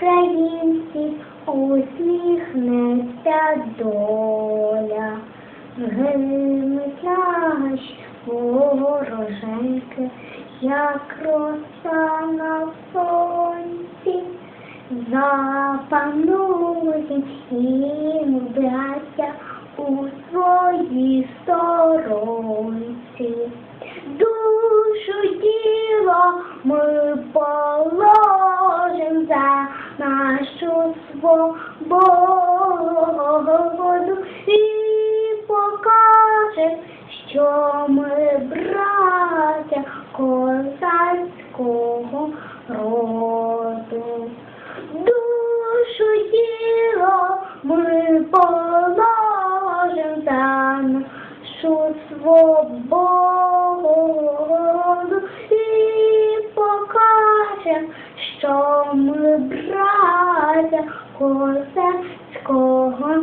країнці усміхнеться доля. Гримить наш вороженьки, як роса на сонці. Запанує і браття у своїй сторонці. Свободу і покажем, що ми браття козацького роду. Душу тіло ми положим за нашу свободу і покажем, що ми браття козацького.